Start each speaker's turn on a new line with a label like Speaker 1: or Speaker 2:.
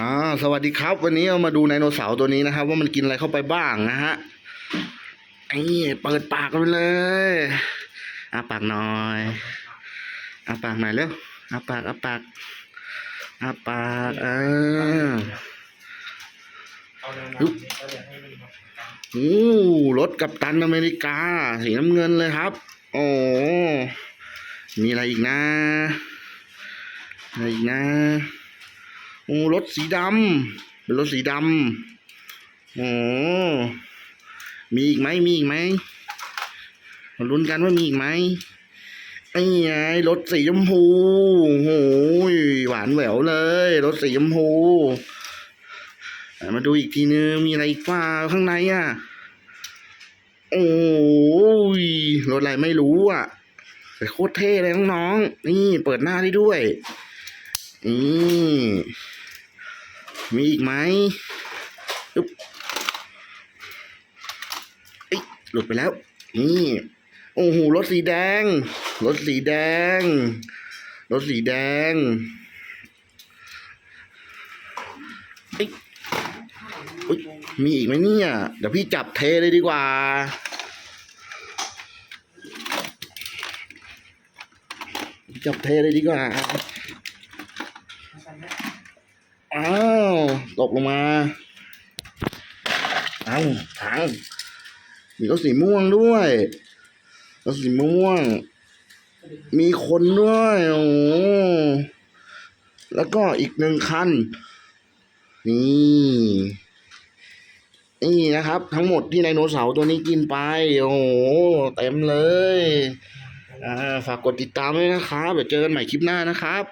Speaker 1: อ่าสวัสดีครับ วันนี้เรามาดูไดโนเสาร์ตัวนี้นะครับ ว่ามันกินอะไรเข้าไปบ้างนะฮะไอ้เปิดปากกันไปเลยอาปากหน่อยอาปากหน่อยเร็วอาปากอาปากอาปากเออ
Speaker 2: เอาแนว
Speaker 1: ฮึบ
Speaker 2: น้ำก็เลยให้มันมาตาม
Speaker 1: โอ้รถกับตันอเมริกาสีน้ำเงินเลยครับ โอ้ มีอะไรอีกนะอะไรอีกนะโอ้รถสีดำเป็นรถสีดำโอ้มีอีกไหมมีอีกไหมมาลุ้นกันว่ามีอีกไหมไอ้ไงรถสีชมพูโอ้ยหวานแหววเลยรถสีชมพูมาดูอีกทีนึงมีอะไรอีกฟ้าข้างในอะ โอ้ยรถอะไรไม่รู้อะ โคตรเท่เลยน้องๆนี่เปิดหน้าได้ด้วย นี่มีอีกไหมอุ๊บเอ้ยหลุดไปแล้ว นี่ โอ้โหรถสีแดง รถสีแดง รถสีแดงเอ้ยมีอีกไหมเนี่ย เดี๋ยวพี่จับเทเลยดีกว่า จับเทเลยดีกว่าอ้าวตกลงมาอ้าวถังมีรถสีม่วงด้วยรถสีม่วง มีคนด้วยโอ้โหแล้วก็อีกหนึ่งคัน นี่นี่นะครับ ทั้งหมดที่ไดโนเสาร์ตัวนี้กินไป โอ้โหเต็มเลย ฝากกดติดตามด้วยนะครับเดี๋ยวเจอกันใหม่คลิปหน้านะครับ